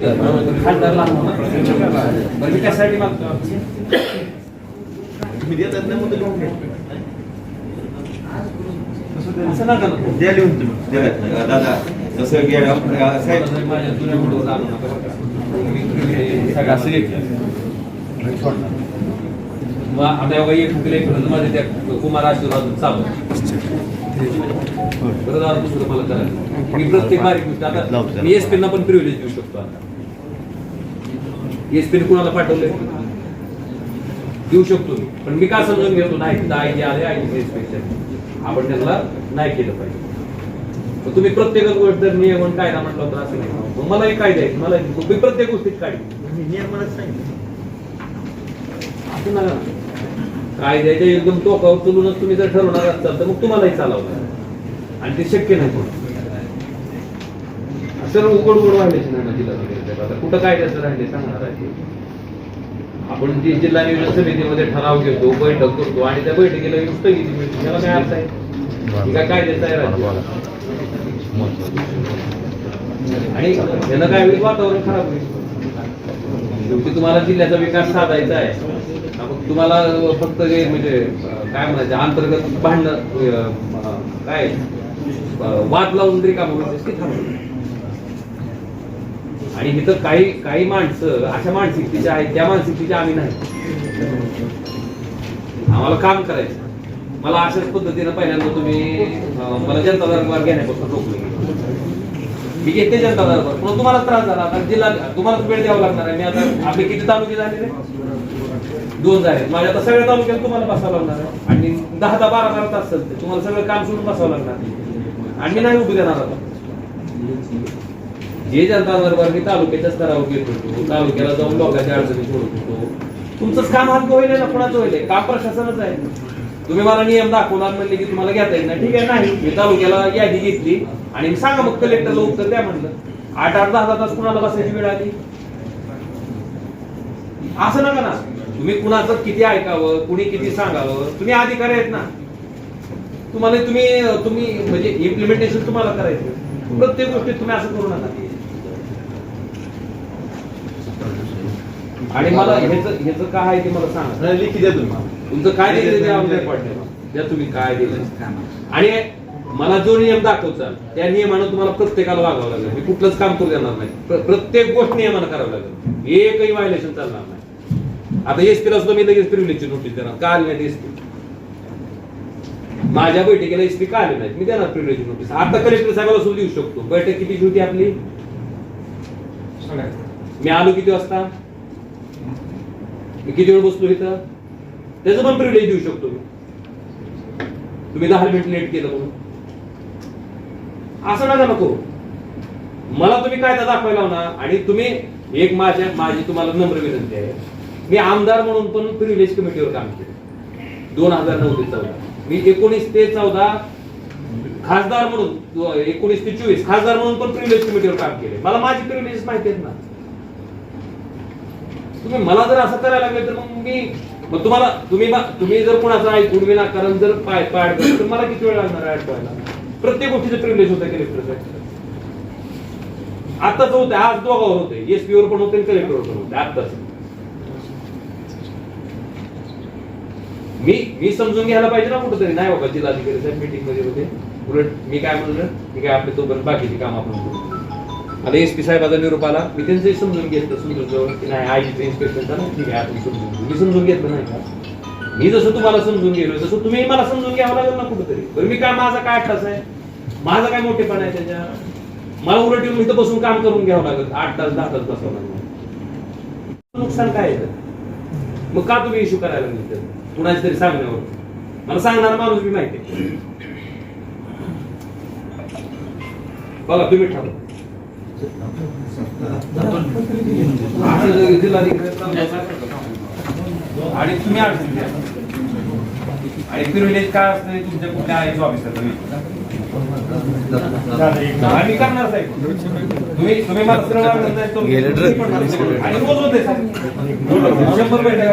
खासदार लहान होणार. बरं, मी कशासाठी मागतो असं नका ना. द्या लिहून तुम्ही द्या. दादा जसं की अ, साहेब माझ्या जुन्या व्हिडिओ आणू नका बरं का. मी सगळं असं घेतलं. मग माझे त्या कुमार आशीर्वाद चालू मला मी प्रत्येक गोष्ट आता मी एस ना पण प्रिव्हिलेज देऊ शकतो आता एस कुणाला पाठवलंय? देऊ शकतो मी. पण मी का समजून घेतो? नाही आई जे आले आई एस आपण त्यांना नाही केलं पाहिजे. तुम्ही प्रत्येक गोष्ट जर नियमन कायदा म्हटलं तर असं नाही. मग मलाही कायदा आहे मला मी प्रत्येक गोष्टीत काढली नियमालाच सांगितलं ना. कायद्याच्या एकदम टोकावर चलूनच तुम्ही जर ठरवणार असाल तर मग तुम्हालाही चालवणार आणि ते शक्य नाही पण सर्व उघड उघड नाही ना जिल्हा आता कुठं कायद्याचं राहिले सांगणार आहे ते. आपण जी जिल्हा नियोजन समितीमध्ये ठराव घेतो बैठक करतो आणि त्या बैठकीला स्थगिती मिळते त्याला काय अर्थ आहे? काय कायद्याचं आहे आणि यानं काय होईल वातावरण खराब होईल? शेवटी तुम्हाला जिल्ह्याचा विकास साधायचा आहे. तुम्हाला फक्त म्हणजे काय म्हणायचं अंतर्गत भांडणं काय? वाद लावून तरी काम आणि इथं काही काही माणसं अशा मानसिकतेच्या आहेत त्या मानसिकतेच्या आम्ही नाही. आम्हाला काम करायचं. मला अशाच पद्धतीनं पहिल्यांदा तुम्ही मला जनता दरबार घेण्यापासून रोखलं मी घेते जनता दरबार. पण तुम्हाला त्रास झाला आता जिल्हा तुम्हाला वेळ द्यावा लागणार आहे. मी आता आपले किती तालुके झालेले दोन झाले माझ्या आता सगळ्या तालुक्यात तुम्हाला बसावं लागणार आहे. आणि दहा दहा बारा बारा तास चालते तुम्हाला सगळं काम सोडून बसावं लागणार आणि मी नाही उभी देणार आता. जे जनता दरबार मी तालुक्याच्या स्तरावर घेत होतो तालुक्याला जाऊन लोकांच्या अडचणी सोडत होतो तुमचंच काम हात होईल ना कुणाचं होईल? काम प्रशासनच आहे. तुम्ही मला नियम दाखवणार म्हणले की तुम्हाला घेता येत नाही. ठीक आहे नाही. मी तालुक्याला यादी घेतली आणि सांगा मग कलेक्टरला उत्तर द्या म्हणलं. आठ आठ दहा दहा तास कुणाला बसायची वेळ आली? असं नका ना. तुम्ही कुणाचं किती ऐकावं कुणी किती सांगावं तुम्ही अधिकारी आहेत ना. तुम्हाला तुम्ही तुम्ही म्हणजे इम्प्लिमेंटेशन तुम्हाला करायचं. प्रत्येक गोष्टीत तुम्ही असं करू नका. आणि मला ह्याचं ह्याचं काय आहे ते मला सांगा. नाही, लिखी द्या तुम्ही तुमचं काय दिलं ते आमच्या पडलं द्या तुम्ही काय दिलं. आणि मला जो नियम दाखवचाल त्या नियमानं तुम्हाला प्रत्येकाला वागावं लागेल. मी कुठलंच काम करू देणार नाही. प्र- प्रत्येक गोष्ट नियमानं करावं लागेल. एकही व्हायलेशन चालणार नाही. आता एसपीला सुद्धा मी लगेच प्रिव्हिलेजची नोटीस देणार. का आली नाही एसपी माझ्या बैठकीला एसपी का आले नाहीत? मी देणार प्रिव्हिलेज नोटीस आता कलेक्टर साहेबाला सुद्धा देऊ शकतो. बैठक किती होती आपली? मी आलो किती वाजता? मी किती वेळ बसलो इथं? त्याचं पण प्रिव्हिलेज देऊ शकतो मी. तुम्ही दहा मिनिट लेट केलं म्हणून. असं नका नको. मला तुम्ही कायदा दाखवायला होणार आणि तुम्ही एक माझ्या माझी तुम्हाला नम्र विनंती आहे. मी आमदार म्हणून पण प्रिव्हिलेज कमिटीवर काम केलं. दोन हजार नऊ ते चौदा. मी एकोणीस ते चौदा खासदार म्हणून एकोणीस ते चोवीस खासदार म्हणून पण प्रिव्हिलेज कमिटीवर काम केले मला माझी प्रिव्हिलेज माहिती आहेत ना. तुम्ही मला जर असं करायला लागले तर मग मी मग तुम्हाला तुम्ही तुम्ही जर कोणाचं ऐकून विनाकारण जर पाय पाय तर मला किती वेळ लागणार आहे अडकवायला? प्रत्येक गोष्टीचं प्रिव्हिलेज होतं कलेक्टर आताच होतं आज दोघावर होते एसपी वर पण होते कलेक्टर पण होते आताच मी मी समजून घ्यायला पाहिजे ना कुठंतरी. नाही बाबा जिल्हाधिकारी साहेब मीटिंगमध्ये होते. उलट मी काय म्हणलं? मी काय आपले तोपर्यंत बाकीची काम आपण करू. आता एस पी साहेबाचा निरोप आला. मी त्यांचंही समजून घेतलं समजून की नाही आईचं इन्स्पेक्शन झालं. ठीक आहे आपण समजून घेऊ. मी समजून घेतलं नाही का? मी जसं तुम्हाला समजून गेलो तसं तुम्ही मला समजून घ्यावं लागेल ना कुठेतरी. बरं मी काय माझा काय तास आहे? माझा काय मोठेपण आहे त्याच्या? मला उलट येऊन इथं बसून काम करून घ्यावं लागेल. आठ तास दहा तास बसावं लागणार नुकसान काय येतं मग का तुम्ही इश्यू करायला लागले कुणाच्या तरी सांगण्यावर. मला सांगणार माणूस मी माहिती बघा तुम्ही ठरवा. आणि तुम्ही अडचण द्या. आणि प्रिव्हिलेज काय असतं तुमच्या कुठल्या आहे तुम्ही? आम्ही करणार साहेब. तुम्ही तुम्ही मला सरळ आणि रोज होते साहेब. शंभर बैठका